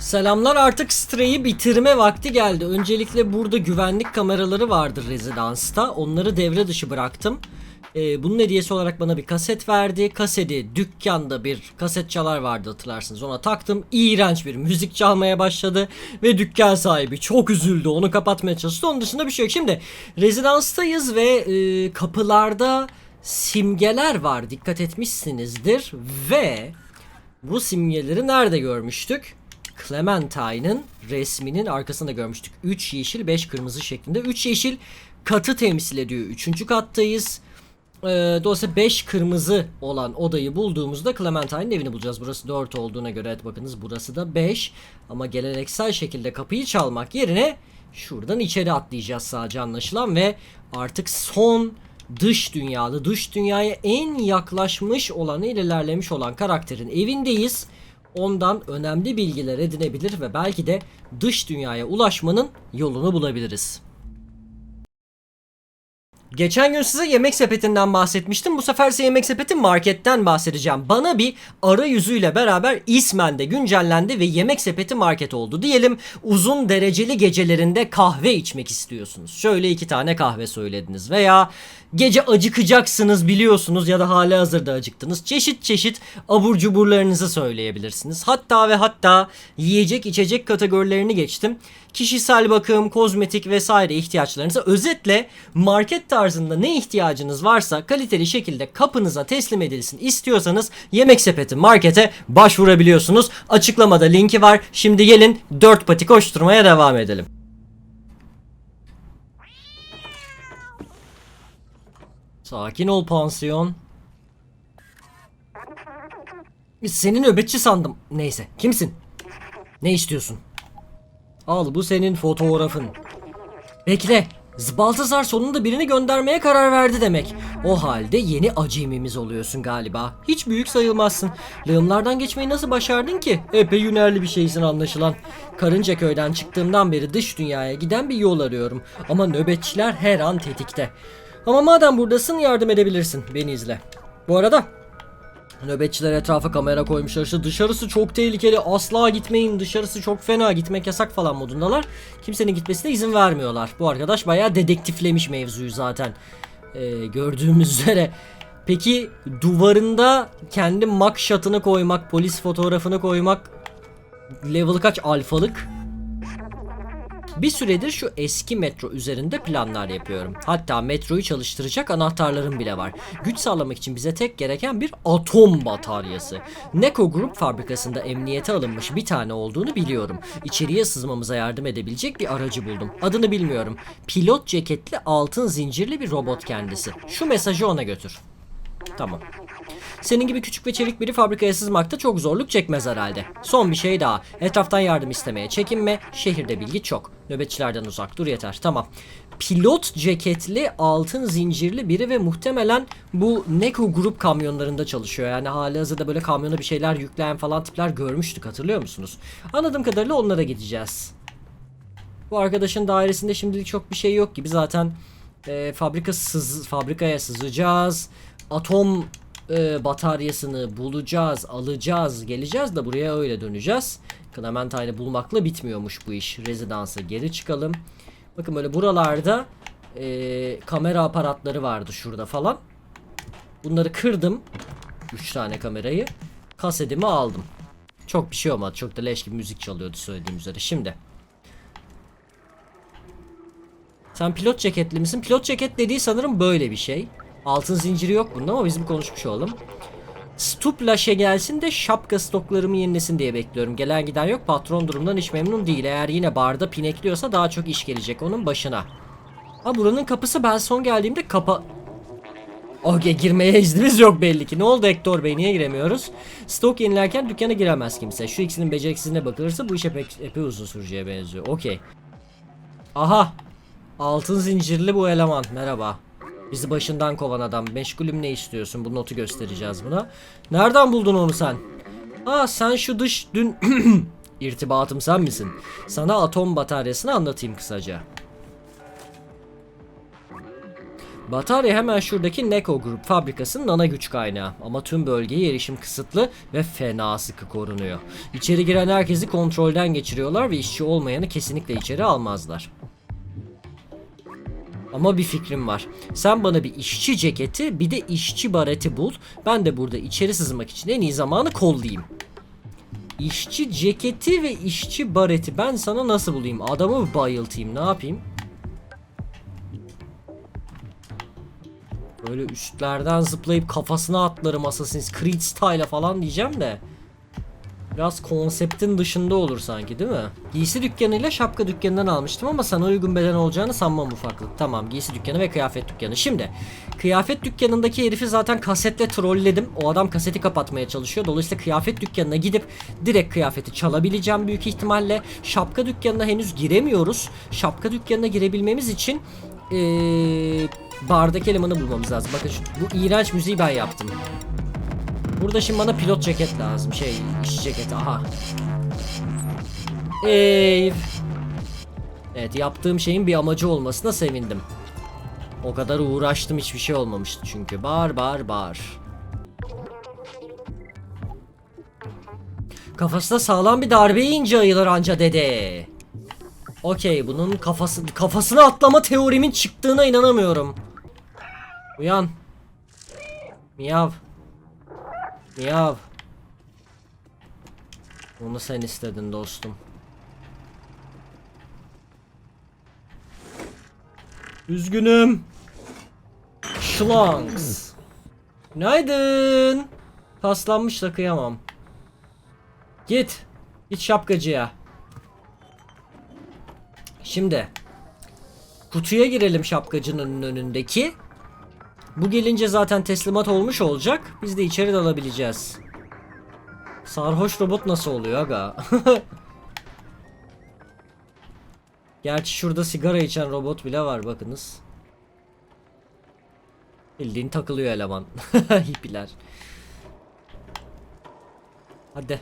Selamlar artık Stray'i bitirme vakti geldi. Öncelikle burada güvenlik kameraları vardır rezidansta. Onları devre dışı bıraktım. Ee, bunun hediyesi olarak bana bir kaset verdi. Kaseti dükkanda bir kaset çalar vardı hatırlarsınız. Ona taktım. İğrenç bir müzik çalmaya başladı. Ve dükkan sahibi çok üzüldü. Onu kapatmaya çalıştı. Onun dışında bir şey yok. Şimdi rezidanstayız ve e, kapılarda simgeler var. Dikkat etmişsinizdir. Ve bu simgeleri nerede görmüştük? Clementine'ın resminin arkasında görmüştük. 3 yeşil 5 kırmızı şeklinde. 3 yeşil katı temsil ediyor. 3. kattayız. Ee, dolayısıyla 5 kırmızı olan odayı bulduğumuzda Clementine'in evini bulacağız. Burası 4 olduğuna göre evet bakınız burası da 5. Ama geleneksel şekilde kapıyı çalmak yerine şuradan içeri atlayacağız sadece anlaşılan ve artık son dış dünyada dış dünyaya en yaklaşmış olan ilerlemiş olan karakterin evindeyiz. Ondan önemli bilgiler edinebilir ve belki de dış dünyaya ulaşmanın yolunu bulabiliriz. Geçen gün size yemek sepetinden bahsetmiştim. Bu sefer size yemek sepeti marketten bahsedeceğim. Bana bir arayüzüyle beraber ismen de güncellendi ve yemek sepeti market oldu. Diyelim uzun dereceli gecelerinde kahve içmek istiyorsunuz. Şöyle iki tane kahve söylediniz veya gece acıkacaksınız biliyorsunuz ya da hali hazırda acıktınız. Çeşit çeşit abur cuburlarınızı söyleyebilirsiniz. Hatta ve hatta yiyecek içecek kategorilerini geçtim. Kişisel bakım, kozmetik vesaire ihtiyaçlarınızı özetle market tarzında ne ihtiyacınız varsa kaliteli şekilde kapınıza teslim edilsin istiyorsanız Yemek Sepeti Market'e başvurabiliyorsunuz. Açıklamada linki var. Şimdi gelin dört pati koşturmaya devam edelim. Sakin ol pansiyon. Senin nöbetçi sandım. Neyse. Kimsin? Ne istiyorsun? Al bu senin fotoğrafın. Bekle. Baltazar sonunda birini göndermeye karar verdi demek. O halde yeni acemimiz oluyorsun galiba. Hiç büyük sayılmazsın. Lığımlardan geçmeyi nasıl başardın ki? Epey hünerli bir şeysin anlaşılan. Karınca köyden çıktığımdan beri dış dünyaya giden bir yol arıyorum. Ama nöbetçiler her an tetikte. Ama madem buradasın yardım edebilirsin. Beni izle. Bu arada Nöbetçiler etrafa kamera koymuşlar işte dışarısı çok tehlikeli asla gitmeyin dışarısı çok fena gitmek yasak falan modundalar. Kimsenin gitmesine izin vermiyorlar. Bu arkadaş bayağı dedektiflemiş mevzuyu zaten. Ee, gördüğümüz üzere. Peki duvarında kendi mugshot'ını koymak, polis fotoğrafını koymak level kaç alfalık? Bir süredir şu eski metro üzerinde planlar yapıyorum. Hatta metroyu çalıştıracak anahtarlarım bile var. Güç sağlamak için bize tek gereken bir atom bataryası. Neko Group fabrikasında emniyete alınmış bir tane olduğunu biliyorum. İçeriye sızmamıza yardım edebilecek bir aracı buldum. Adını bilmiyorum. Pilot ceketli altın zincirli bir robot kendisi. Şu mesajı ona götür. Tamam. Senin gibi küçük ve çevik biri fabrikaya sızmakta çok zorluk çekmez herhalde. Son bir şey daha. Etraftan yardım istemeye çekinme. Şehirde bilgi çok. Nöbetçilerden uzak dur yeter. Tamam. Pilot ceketli altın zincirli biri ve muhtemelen bu Neko grup kamyonlarında çalışıyor. Yani hali hazırda böyle kamyona bir şeyler yükleyen falan tipler görmüştük hatırlıyor musunuz? Anladığım kadarıyla onlara gideceğiz. Bu arkadaşın dairesinde şimdilik çok bir şey yok gibi zaten e, fabrika sız, fabrikaya sızacağız. Atom e, bataryasını bulacağız, alacağız, geleceğiz de buraya öyle döneceğiz. Clementine'i bulmakla bitmiyormuş bu iş. Rezidansa geri çıkalım. Bakın böyle buralarda e, kamera aparatları vardı şurada falan. Bunları kırdım. 3 tane kamerayı. Kasetimi aldım. Çok bir şey olmadı. Çok da leş gibi müzik çalıyordu söylediğim üzere. Şimdi. Sen pilot ceketli misin? Pilot ceket dediği sanırım böyle bir şey. Altın zinciri yok bunda ama biz bir konuşmuş olalım. Stuplaşe gelsin de şapka stoklarımı yenilesin diye bekliyorum. Gelen giden yok. Patron durumdan hiç memnun değil. Eğer yine barda pinekliyorsa daha çok iş gelecek onun başına. Ha buranın kapısı ben son geldiğimde kapa... Okey girmeye iznimiz yok belli ki. Ne oldu Hector Bey niye giremiyoruz? Stok yenilerken dükkana giremez kimse. Şu ikisinin beceriksizliğine bakılırsa bu iş epey, epey uzun süreceğe benziyor. Okey. Aha. Altın zincirli bu eleman. Merhaba. Bizi başından kovan adam. Meşgulüm ne istiyorsun? Bu notu göstereceğiz buna. Nereden buldun onu sen? Aa sen şu dış dün irtibatım sen misin? Sana atom bataryasını anlatayım kısaca. Batarya hemen şuradaki Neko Grup fabrikasının ana güç kaynağı. Ama tüm bölgeye erişim kısıtlı ve fena sıkı korunuyor. İçeri giren herkesi kontrolden geçiriyorlar ve işçi olmayanı kesinlikle içeri almazlar. Ama bir fikrim var. Sen bana bir işçi ceketi bir de işçi bareti bul. Ben de burada içeri sızmak için en iyi zamanı kollayayım. İşçi ceketi ve işçi bareti ben sana nasıl bulayım? Adamı mı bayıltayım ne yapayım? Böyle üstlerden zıplayıp kafasına atlarım Assassin's Creed style falan diyeceğim de. Biraz konseptin dışında olur sanki değil mi? Giysi dükkanıyla şapka dükkanından almıştım ama sana uygun beden olacağını sanmam ufaklık. Tamam giysi dükkanı ve kıyafet dükkanı. Şimdi kıyafet dükkanındaki herifi zaten kasetle trolledim. O adam kaseti kapatmaya çalışıyor. Dolayısıyla kıyafet dükkanına gidip direkt kıyafeti çalabileceğim büyük ihtimalle. Şapka dükkanına henüz giremiyoruz. Şapka dükkanına girebilmemiz için ee, bardaki elemanı bulmamız lazım. Bakın şu, bu iğrenç müziği ben yaptım. Burada şimdi bana pilot ceket lazım. Şey, iş ceketi. Aha. Ey. Evet, yaptığım şeyin bir amacı olmasına sevindim. O kadar uğraştım hiçbir şey olmamıştı çünkü. Bağır bağır bağır. Kafasına sağlam bir darbe yiyince ayılır anca dede. Okey bunun kafası kafasına atlama teorimin çıktığına inanamıyorum. Uyan. Miyav. Miyav. Onu sen istedin dostum. Üzgünüm. Schlanks. Günaydın. Paslanmış da kıyamam. Git. Git şapkacıya. Şimdi. Kutuya girelim şapkacının önündeki. Bu gelince zaten teslimat olmuş olacak. Biz de içeri dalabileceğiz. Sarhoş robot nasıl oluyor aga? Gerçi şurada sigara içen robot bile var bakınız. Bildiğin takılıyor eleman. Hippiler. Hadi.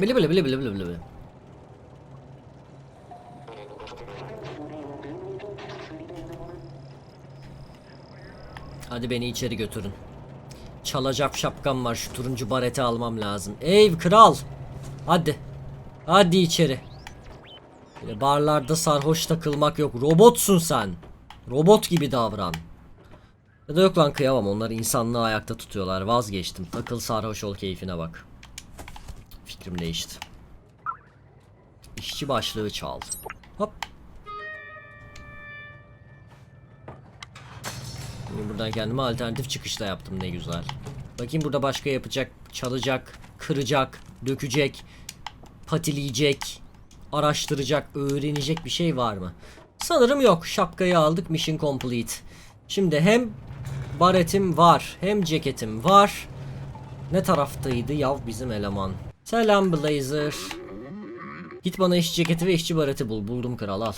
Bili bili bili bili bili bili. Hadi beni içeri götürün. Çalacak şapkam var. Şu turuncu bareti almam lazım. Ey kral. Hadi. Hadi içeri. Böyle barlarda sarhoş takılmak yok. Robotsun sen. Robot gibi davran. Ya da yok lan kıyamam. Onlar insanlığı ayakta tutuyorlar. Vazgeçtim. Takıl sarhoş ol keyfine bak. Fikrim değişti. İşçi başlığı çal. Hop. Şimdi buradan kendime alternatif çıkışta yaptım ne güzel. Bakayım burada başka yapacak, çalacak, kıracak, dökecek, patileyecek, araştıracak, öğrenecek bir şey var mı? Sanırım yok. Şapkayı aldık. Mission complete. Şimdi hem baretim var, hem ceketim var. Ne taraftaydı yav bizim eleman? Selam Blazer. Git bana iş ceketi ve işçi bareti bul. Buldum kral al.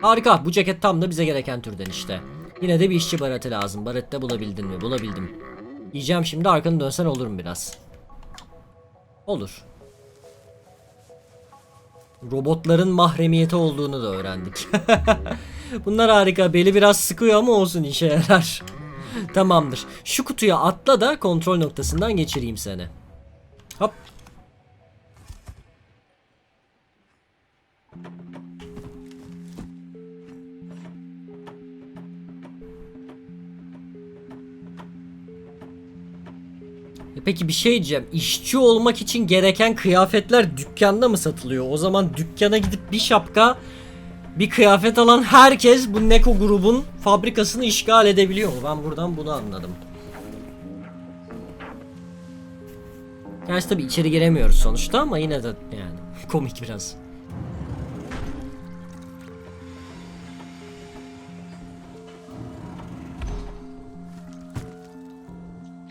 Harika. Bu ceket tam da bize gereken türden işte. Yine de bir işçi bareti lazım. Barette bulabildin mi? Bulabildim. Yiyeceğim şimdi arkanı dönsen olur mu biraz? Olur. Robotların mahremiyeti olduğunu da öğrendik. Bunlar harika. Beli biraz sıkıyor ama olsun işe yarar. Tamamdır. Şu kutuya atla da kontrol noktasından geçireyim seni. Peki bir şey diyeceğim. İşçi olmak için gereken kıyafetler dükkanda mı satılıyor? O zaman dükkana gidip bir şapka, bir kıyafet alan herkes bu Neko grubun fabrikasını işgal edebiliyor? Ben buradan bunu anladım. Gerçi tabii içeri giremiyoruz sonuçta ama yine de yani komik biraz.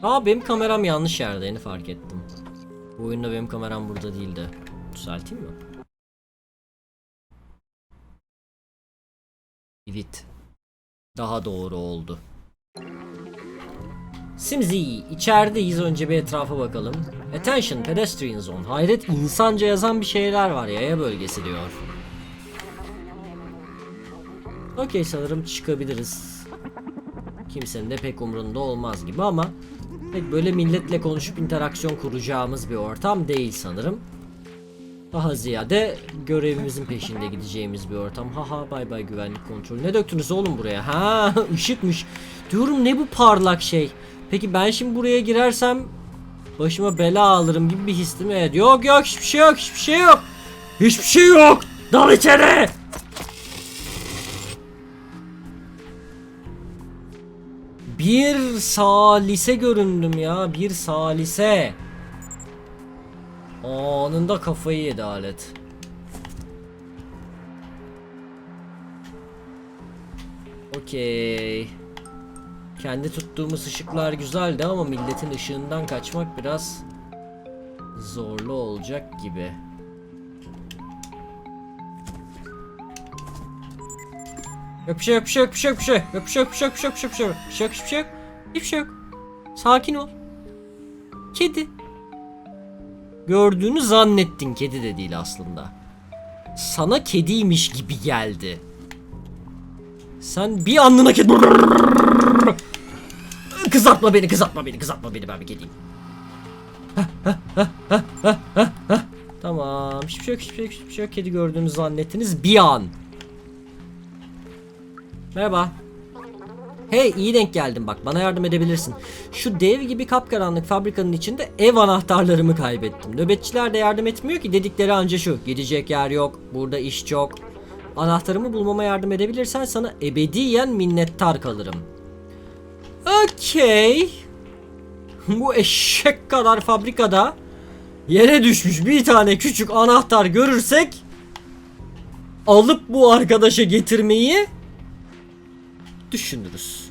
Aa benim kameram yanlış yerde yeni fark ettim. Bu oyunda benim kameram burada değildi. Düzelteyim mi? Evet. Daha doğru oldu. Simzi, içerideyiz önce bir etrafa bakalım. Attention pedestrian zone. Hayret insanca yazan bir şeyler var yaya bölgesi diyor. Okey sanırım çıkabiliriz. Kimsenin de pek umrunda olmaz gibi ama pek böyle milletle konuşup interaksiyon kuracağımız bir ortam değil sanırım. Daha ziyade görevimizin peşinde gideceğimiz bir ortam. Haha bay bay güvenlik kontrolü. Ne döktünüz oğlum buraya? Ha ışıkmış. Diyorum ne bu parlak şey? Peki ben şimdi buraya girersem başıma bela alırım gibi bir his değil mi? Evet. Yok yok hiçbir şey yok hiçbir şey yok. Hiçbir şey yok. Dal içeri. Bir salise göründüm ya. Bir salise. Anında kafayı yedi alet. Okey. Kendi tuttuğumuz ışıklar güzeldi ama milletin ışığından kaçmak biraz zorlu olacak gibi. Yok bir şey yok bir şey yok bir şey yok bir şey yok bir şey yok bir şey yok bir şey yok bir şey yok bir şey yok bir şey yok hiçbir şey yok hiçbir şey yok sakin ol kedi gördüğünü zannettin kedi de değil aslında sana kediymiş gibi geldi sen bir anlına kedi kızartma beni kızartma beni kızartma beni ben bir kediyim Tamam hiçbir şey yok hiçbir şey yok hiçbir şey yok kedi gördüğünü zannettiniz bir an Merhaba. Hey iyi denk geldin bak bana yardım edebilirsin. Şu dev gibi kapkaranlık fabrikanın içinde ev anahtarlarımı kaybettim. Nöbetçiler de yardım etmiyor ki dedikleri anca şu. Gidecek yer yok, burada iş çok. Anahtarımı bulmama yardım edebilirsen sana ebediyen minnettar kalırım. Okey. Bu eşek kadar fabrikada yere düşmüş bir tane küçük anahtar görürsek alıp bu arkadaşa getirmeyi düşünürüz.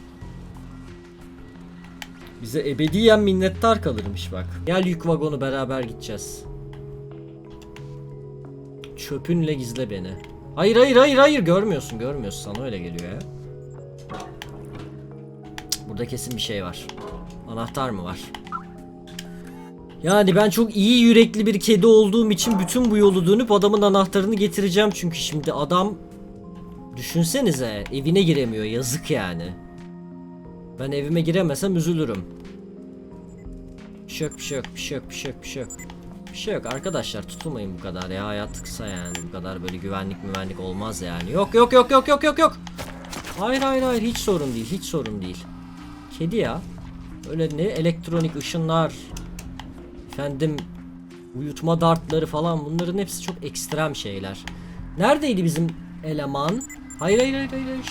Bize ebediyen minnettar kalırmış bak. Gel yük vagonu beraber gideceğiz. Çöpünle gizle beni. Hayır hayır hayır hayır görmüyorsun görmüyorsun sana öyle geliyor ya. Burada kesin bir şey var. Anahtar mı var? Yani ben çok iyi yürekli bir kedi olduğum için bütün bu yolu dönüp adamın anahtarını getireceğim çünkü şimdi adam Düşünsenize evine giremiyor yazık yani. Ben evime giremesem üzülürüm. Bir şey yok bir şey yok bir arkadaşlar tutulmayın bu kadar ya hayat kısa yani bu kadar böyle güvenlik müvenlik olmaz yani. Yok yok yok yok yok yok yok. Hayır hayır hayır hiç sorun değil hiç sorun değil. Kedi ya. Öyle ne elektronik ışınlar. Efendim uyutma dartları falan bunların hepsi çok ekstrem şeyler. Neredeydi bizim eleman? Hayır hayır hayır hayır.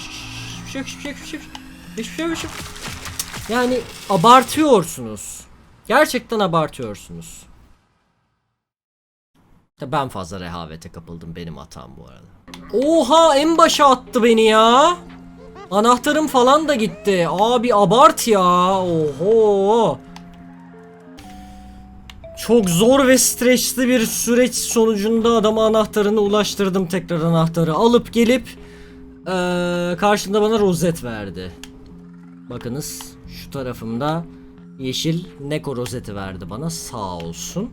Şşş, yok hiçbir şey yok hiçbir şey yok. Yani abartıyorsunuz. Gerçekten abartıyorsunuz. Ben fazla rehavete kapıldım benim hatam bu arada. Oha en başa attı beni ya. Anahtarım falan da gitti. Abi abart ya. Oho. Çok zor ve streçli bir süreç sonucunda adama anahtarını ulaştırdım tekrar anahtarı alıp gelip eee karşında bana rozet verdi. Bakınız şu tarafımda yeşil Neko rozeti verdi bana sağ olsun.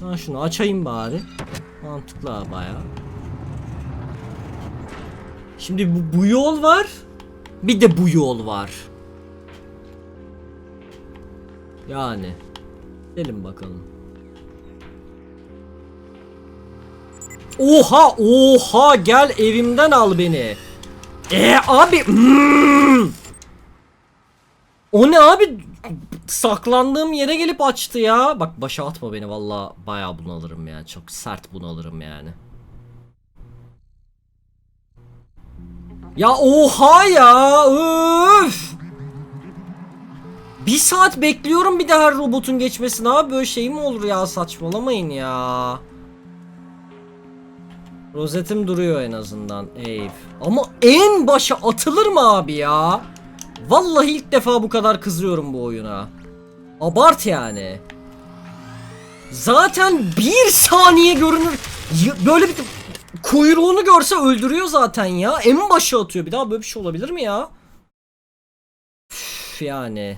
Ha şunu açayım bari. Mantıklı baya. Şimdi bu, bu yol var. Bir de bu yol var. Yani. Gidelim bakalım. Oha oha gel evimden al beni. E abi hmm. O ne abi saklandığım yere gelip açtı ya. Bak başa atma beni valla bayağı bunalırım ya. Çok sert bunalırım yani. Ya oha ya. Üf. Bir saat bekliyorum bir daha robotun geçmesini abi böyle şey mi olur ya saçmalamayın ya. Rozetim duruyor en azından Eyv. Ama en başa atılır mı abi ya? Vallahi ilk defa bu kadar kızıyorum bu oyuna. Abart yani. Zaten bir saniye görünür. Böyle bir kuyruğunu görse öldürüyor zaten ya. En başa atıyor. Bir daha böyle bir şey olabilir mi ya? Üf yani.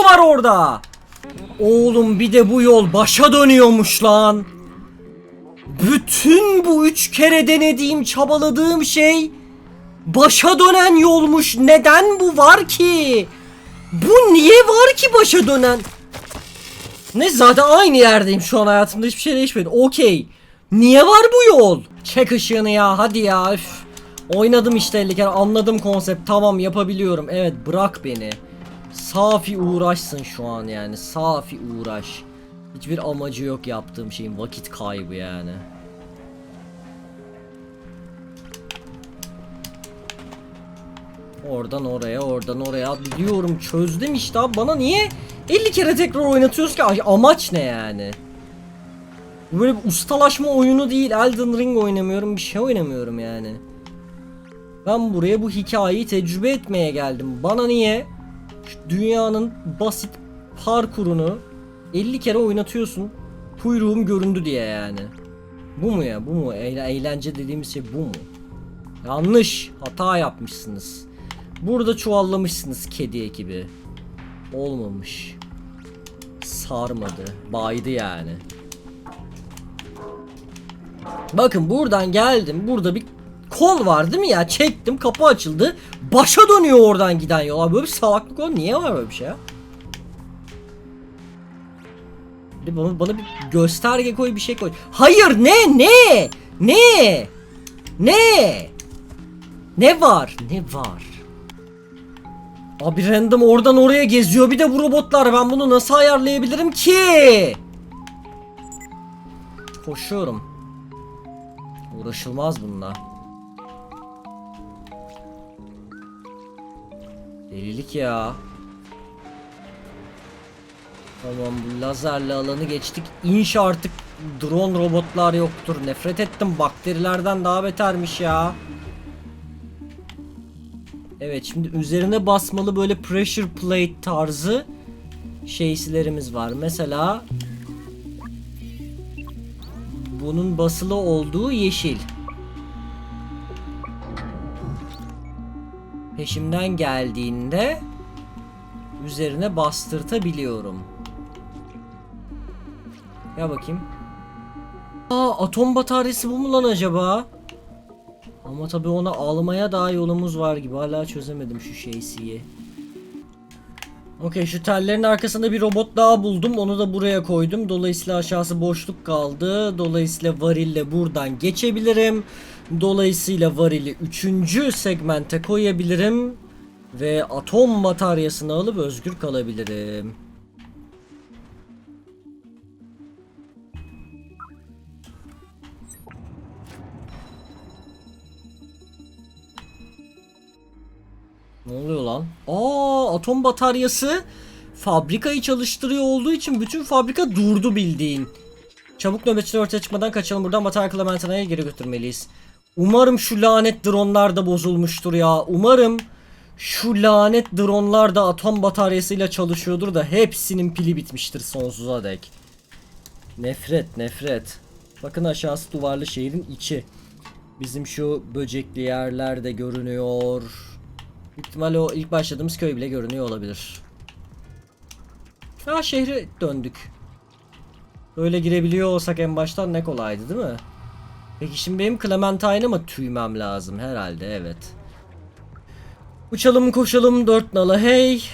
Var orada? Oğlum bir de bu yol başa dönüyormuş lan. Bütün bu üç kere denediğim, çabaladığım şey başa dönen yolmuş. Neden bu var ki? Bu niye var ki başa dönen? Ne zaten aynı yerdeyim şu an hayatımda hiçbir şey değişmedi. Okey. Niye var bu yol? Çek ışığını ya hadi ya. Üf. Oynadım işte 50 kere anladım konsept. Tamam yapabiliyorum. Evet bırak beni. Safi uğraşsın şu an yani. Safi uğraş. Hiçbir amacı yok yaptığım şeyin. Vakit kaybı yani. Oradan oraya, oradan oraya biliyorum çözdüm işte abi. Bana niye 50 kere tekrar oynatıyoruz ki? Amaç ne yani? Bu Böyle bir ustalaşma oyunu değil. Elden Ring oynamıyorum, bir şey oynamıyorum yani. Ben buraya bu hikayeyi tecrübe etmeye geldim. Bana niye dünyanın basit parkurunu 50 kere oynatıyorsun? Kuyruğum göründü diye yani. Bu mu ya? Bu mu? Eğle- eğlence dediğimiz şey bu mu? Yanlış. Hata yapmışsınız. Burada çuvallamışsınız kedi ekibi. Olmamış. Sarmadı. Baydı yani. Bakın buradan geldim. Burada bir kol var değil mi ya? Çektim kapı açıldı. Başa dönüyor oradan giden yol. Abi böyle bir salaklık o. Niye var böyle bir şey ya? Bana, bana bir gösterge koy bir şey koy. Hayır ne ne ne ne ne var ne var? Abi random oradan oraya geziyor bir de bu robotlar ben bunu nasıl ayarlayabilirim ki? Koşuyorum. Uğraşılmaz bununla. Delilik ya. Tamam bu lazerle alanı geçtik. İnş artık drone robotlar yoktur. Nefret ettim bakterilerden daha betermiş ya. Evet şimdi üzerine basmalı böyle pressure plate tarzı şeysilerimiz var. Mesela bunun basılı olduğu yeşil. Peşimden geldiğinde üzerine bastırtabiliyorum. Ya bakayım. Aa atom bataryası bu mu lan acaba? Ama tabii onu almaya daha yolumuz var gibi. Hala çözemedim şu şeysiyi. Okey şu tellerin arkasında bir robot daha buldum. Onu da buraya koydum. Dolayısıyla aşağısı boşluk kaldı. Dolayısıyla varille buradan geçebilirim. Dolayısıyla varili 3. segmente koyabilirim. Ve atom bataryasını alıp özgür kalabilirim. Ne oluyor lan? Aa atom bataryası fabrikayı çalıştırıyor olduğu için bütün fabrika durdu bildiğin. Çabuk nöbetçiler ortaya çıkmadan kaçalım buradan batarya Clementina'ya geri götürmeliyiz. Umarım şu lanet dronlar da bozulmuştur ya. Umarım şu lanet dronlar da atom bataryasıyla çalışıyordur da hepsinin pili bitmiştir sonsuza dek. Nefret nefret. Bakın aşağısı duvarlı şehrin içi. Bizim şu böcekli yerler de görünüyor. Büyük o ilk başladığımız köy bile görünüyor olabilir. Ha şehre döndük. Böyle girebiliyor olsak en baştan ne kolaydı değil mi? Peki şimdi benim Clementine'ı mı tüymem lazım herhalde evet. Uçalım koşalım dört nala hey.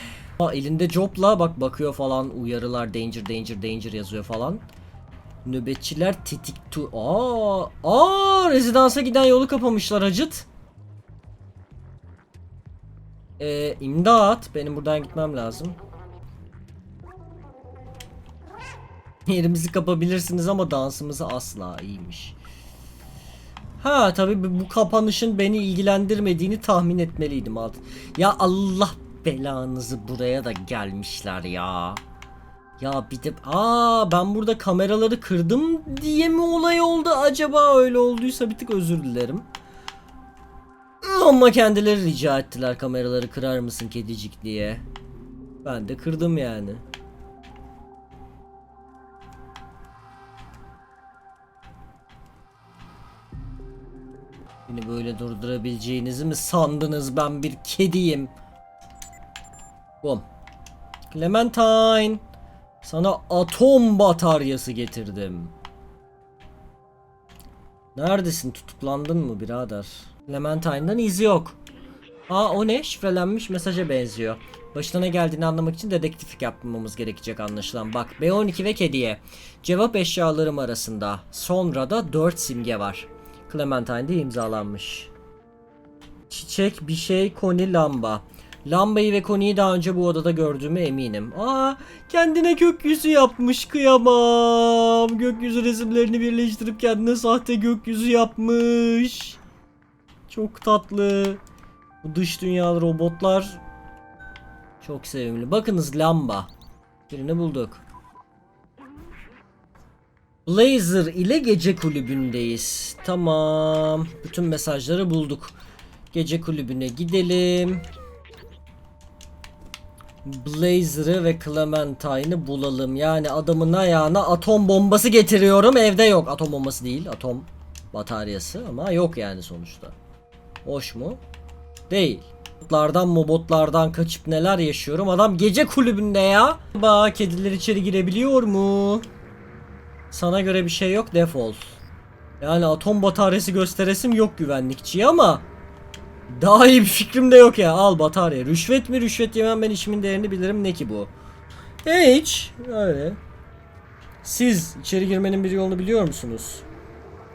Aa, elinde copla bak bakıyor falan uyarılar danger danger danger yazıyor falan. Nöbetçiler tetik tu... Aa, aa rezidansa giden yolu kapamışlar acıt. Ee, imdat. Benim buradan gitmem lazım. Yerimizi kapabilirsiniz ama dansımızı asla iyiymiş. Ha tabii bu kapanışın beni ilgilendirmediğini tahmin etmeliydim alt. Ya Allah belanızı buraya da gelmişler ya. Ya bir de aa ben burada kameraları kırdım diye mi olay oldu acaba öyle olduysa bir tık özür dilerim. Ama kendileri rica ettiler kameraları kırar mısın kedicik diye. Ben de kırdım yani. Beni böyle durdurabileceğinizi mi sandınız ben bir kediyim. Bom. Clementine. Sana atom bataryası getirdim. Neredesin? Tutuklandın mı birader? Clementine'dan izi yok. Aa o ne? Şifrelenmiş mesaja benziyor. Başına ne geldiğini anlamak için dedektiflik yapmamız gerekecek anlaşılan. Bak B12 ve kediye. Cevap eşyalarım arasında. Sonra da 4 simge var. Clementine'de imzalanmış. Çiçek bir şey koni lamba. Lambayı ve koniyi daha önce bu odada gördüğüme eminim. Aa kendine gökyüzü yapmış kıyamam. Gökyüzü resimlerini birleştirip kendine sahte gökyüzü yapmış. Çok tatlı. Bu dış dünyalı robotlar çok sevimli. Bakınız lamba. Birini bulduk. Blazer ile gece kulübündeyiz. Tamam. Bütün mesajları bulduk. Gece kulübüne gidelim. Blazer'ı ve Clementine'ı bulalım. Yani adamın ayağına atom bombası getiriyorum. Evde yok. Atom bombası değil. Atom bataryası ama yok yani sonuçta. Hoş mu? Değil. Botlardan mobotlardan kaçıp neler yaşıyorum. Adam gece kulübünde ya. Bak kediler içeri girebiliyor mu? Sana göre bir şey yok defol. Yani atom bataryası gösteresim yok güvenlikçiye ama daha iyi bir fikrim de yok ya. Al batarya. Rüşvet mi rüşvet yemem ben işimin değerini bilirim. Ne ki bu? Hiç. Öyle. Siz içeri girmenin bir yolunu biliyor musunuz?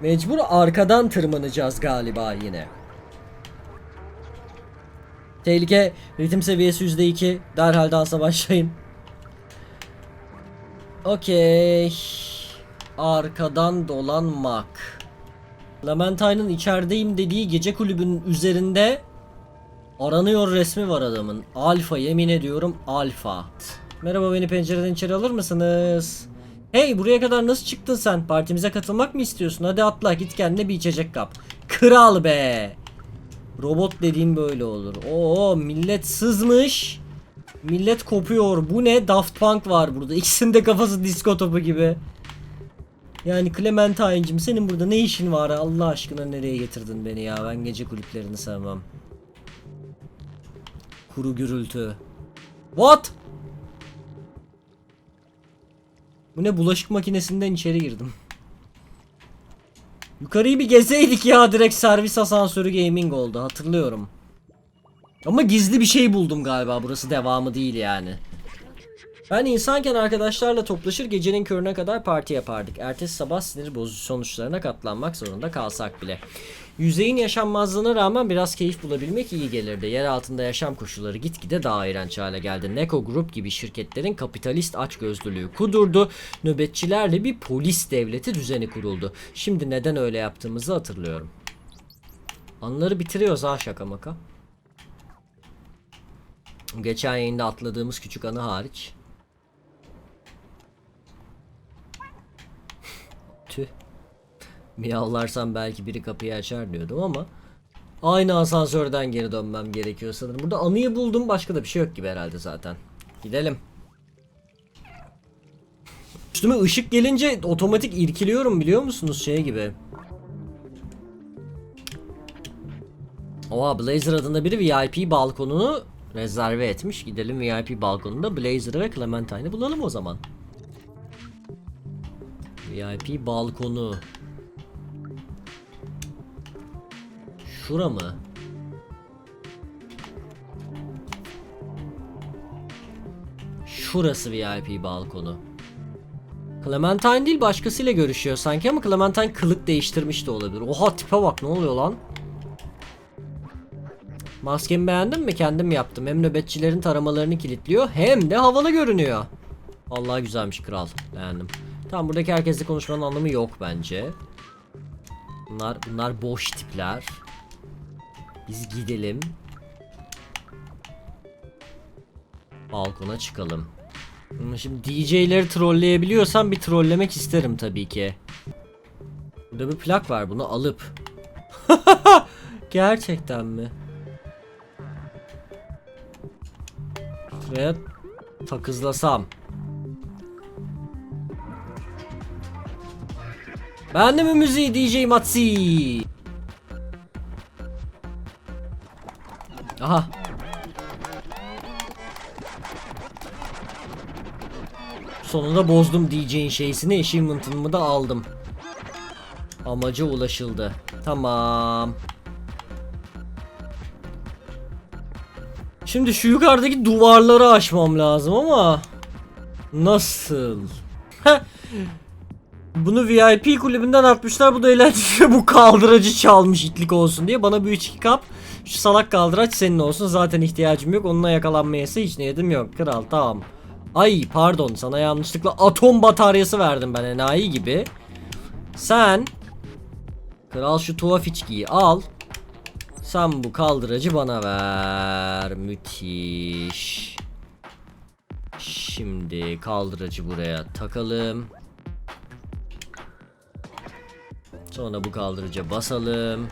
Mecbur arkadan tırmanacağız galiba yine. Tehlike ritim seviyesi %2. Derhal dansa başlayın. Okey. Arkadan dolanmak. Clementine'ın içerideyim dediği gece kulübünün üzerinde aranıyor resmi var adamın. Alfa yemin ediyorum alfa. Merhaba beni pencereden içeri alır mısınız? Hey buraya kadar nasıl çıktın sen? Partimize katılmak mı istiyorsun? Hadi atla git kendine bir içecek kap. Kral be. Robot dediğim böyle olur. Oo millet sızmış. Millet kopuyor. Bu ne? Daft Punk var burada. İkisinin kafası disko topu gibi. Yani Clementine'cim senin burada ne işin var Allah aşkına nereye getirdin beni ya ben gece kulüplerini sevmem. Kuru gürültü. What? Bu ne bulaşık makinesinden içeri girdim. Yukarıyı bir gezeydik ya direkt servis asansörü gaming oldu hatırlıyorum. Ama gizli bir şey buldum galiba burası devamı değil yani. Ben insanken arkadaşlarla toplaşır gecenin körüne kadar parti yapardık. Ertesi sabah sinir bozucu sonuçlarına katlanmak zorunda kalsak bile. Yüzeyin yaşanmazlığına rağmen biraz keyif bulabilmek iyi gelirdi. Yer altında yaşam koşulları gitgide daha iğrenç hale geldi. Neko Group gibi şirketlerin kapitalist açgözlülüğü kudurdu. Nöbetçilerle bir polis devleti düzeni kuruldu. Şimdi neden öyle yaptığımızı hatırlıyorum. Anları bitiriyoruz ha şaka maka. Geçen yayında atladığımız küçük anı hariç. Tüh. Miyavlarsam belki biri kapıyı açar diyordum ama aynı asansörden geri dönmem gerekiyor sanırım. Burada anıyı buldum başka da bir şey yok gibi herhalde zaten. Gidelim. Üstüme ışık gelince otomatik irkiliyorum biliyor musunuz şey gibi. Oha Blazer adında biri VIP balkonunu rezerve etmiş. Gidelim VIP balkonunda Blazer'ı ve Clementine'ı bulalım o zaman. VIP balkonu. Şura mı? Şurası VIP balkonu. Clementine değil başkasıyla görüşüyor sanki ama Clementine kılık değiştirmiş de olabilir. Oha tipe bak ne oluyor lan? Maskemi beğendin mi? Kendim yaptım. Hem nöbetçilerin taramalarını kilitliyor hem de havalı görünüyor. Allah güzelmiş kral. Beğendim. Tamam buradaki herkesle konuşmanın anlamı yok bence. Bunlar bunlar boş tipler. Biz gidelim. Balkona çıkalım. Şimdi DJ'leri trolleyebiliyorsam bir trollemek isterim tabii ki. Burada bir plak var bunu alıp. Gerçekten mi? Şuraya takızlasam. Beğendin mi müziği DJ Matsi? Aha. Sonunda bozdum DJ'in şeysini. Achievement'ımı da aldım. Amaca ulaşıldı. Tamam. Şimdi şu yukarıdaki duvarları aşmam lazım ama nasıl? Bunu VIP kulübünden atmışlar. Bu da eğlenceli bu kaldıracı çalmış itlik olsun diye. Bana bir 3-2 kap. Şu salak kaldıraç senin olsun. Zaten ihtiyacım yok. Onunla yakalanmaya ise hiç niyetim yok. Kral tamam. Ay pardon sana yanlışlıkla atom bataryası verdim ben enayi gibi. Sen Kral şu tuhaf içkiyi al. Sen bu kaldıracı bana ver. Müthiş. Şimdi kaldıracı buraya takalım. Sonra bu kaldırıca basalım.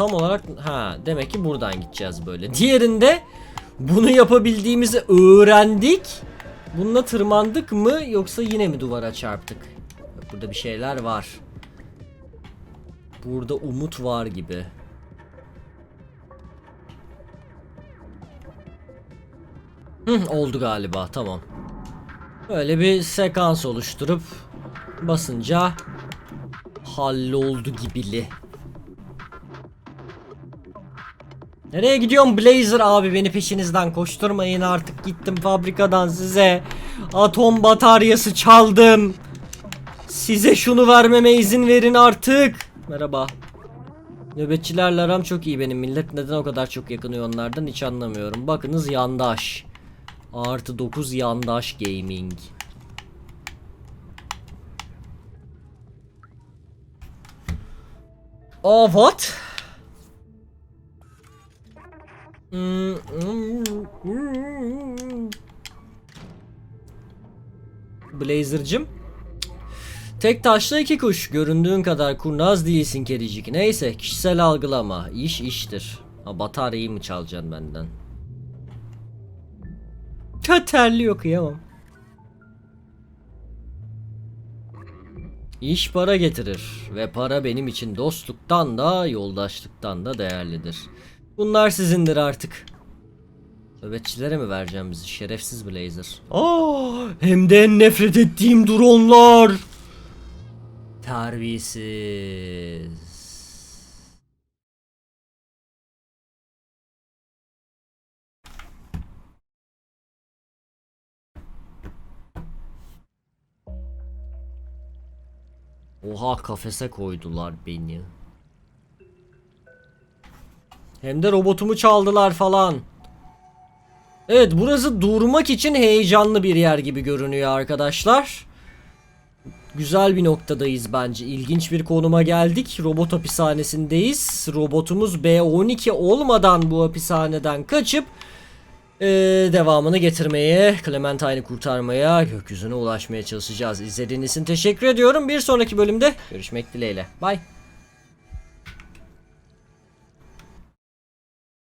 Tam olarak ha demek ki buradan gideceğiz böyle. Diğerinde bunu yapabildiğimizi öğrendik. Bununla tırmandık mı yoksa yine mi duvara çarptık? Burada bir şeyler var. Burada umut var gibi. Hı, oldu galiba tamam. Böyle bir sekans oluşturup basınca halloldu gibili. Nereye gidiyorsun Blazer abi beni peşinizden koşturmayın artık gittim fabrikadan size atom bataryası çaldım. Size şunu vermeme izin verin artık. Merhaba. Nöbetçilerle aram çok iyi benim. Millet neden o kadar çok yakınıyor onlardan hiç anlamıyorum. Bakınız yandaş. Artı 9 yandaş gaming. Oh what? Blazer'cım. Tek taşla iki kuş. Göründüğün kadar kurnaz değilsin kedicik. Neyse kişisel algılama. İş iştir. Ha bataryayı mı çalacaksın benden? Ha terliyor kıyamam. İş para getirir ve para benim için dostluktan da yoldaşlıktan da değerlidir. Bunlar sizindir artık. Nöbetçilere mi vereceğim bizi şerefsiz Blazer? Aa, hem de en nefret ettiğim dronlar. Terbiyesiz. Oha kafese koydular beni. Hem de robotumu çaldılar falan. Evet burası durmak için heyecanlı bir yer gibi görünüyor arkadaşlar. Güzel bir noktadayız bence. İlginç bir konuma geldik. Robot hapishanesindeyiz. Robotumuz B12 olmadan bu hapishaneden kaçıp ee, devamını getirmeye, Clementine'i kurtarmaya, gökyüzüne ulaşmaya çalışacağız. İzlediğiniz için teşekkür ediyorum. Bir sonraki bölümde görüşmek dileğiyle. Bye.